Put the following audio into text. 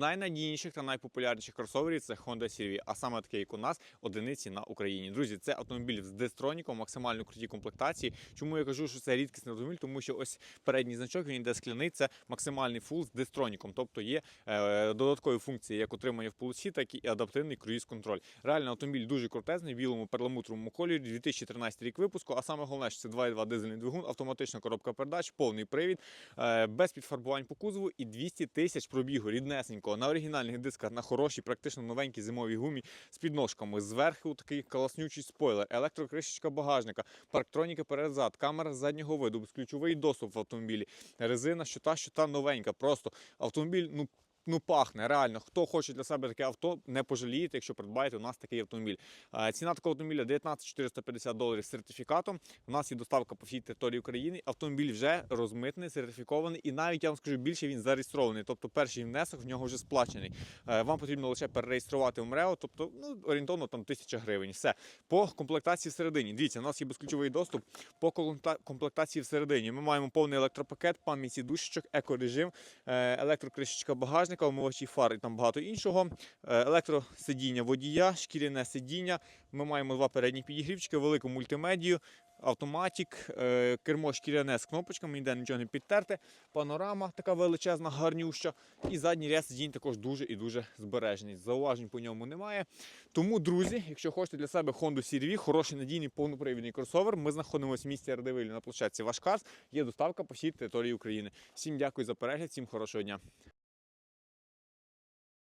найнадійніших та найпопулярніших кросоверів це Honda CR-V, а саме таке, як у нас, одиниці на Україні. Друзі, це автомобіль з дестроніком, максимально круті комплектації. Чому я кажу, що це рідкісний автомобіль? Тому що ось передній значок він йде скляний, це максимальний фул з дестроніком, тобто є е, додаткові функції як отримання в полосі, так і адаптивний круїз-контроль. Реально автомобіль дуже крутезний, білому перламутровому кольорі, 2013 рік випуску. А саме головне, що це 2.2 дизельний двигун, автоматична коробка передач, повний привід, е, без підфарбувань по кузову і 200 тисяч пробігу ріднесенького на оригінальних дисках, на хорошій, практично новенькій зимовій гумі з підножками. Зверху такий класнючий спойлер, електрокришечка багажника, парктроніки перед-зад, камера заднього виду, безключовий доступ в автомобілі, резина, що та, що та новенька. Просто автомобіль, ну. Ну, пахне, реально. Хто хоче для себе таке авто, не пожалієте, якщо придбаєте у нас такий автомобіль. Ціна такого автомобіля 19 450 доларів з сертифікатом. У нас є доставка по всій території України. Автомобіль вже розмитний, сертифікований, і навіть я вам скажу більше, він зареєстрований. Тобто перший внесок в нього вже сплачений. Е, Вам потрібно лише перереєструвати в МРЕО, тобто ну, орієнтовно там тисяча гривень. Все по комплектації всередині. Дивіться, у нас є безключовий доступ по комплектації всередині. Ми маємо повний електропакет, пам'ять сідушечок, екорежим, е, електрокришечка багажника, омивачі фар і там багато іншого. Е, Електросидіння водія, шкіряне сидіння. Ми маємо два передні підігрівчики, велику мультимедію, автоматік, е, кермо шкіряне з кнопочками, ніде нічого не підтерте. Панорама така величезна, гарнюща. І задній ряд сидінь також дуже і дуже збережений. Зауважень по ньому немає. Тому, друзі, якщо хочете для себе Honda CR-V, хороший надійний повнопривідний кросовер, ми знаходимося в місті Радивилі на площадці Вашкарс. Є доставка по всій території України. Всім дякую за перегляд, всім хорошого дня.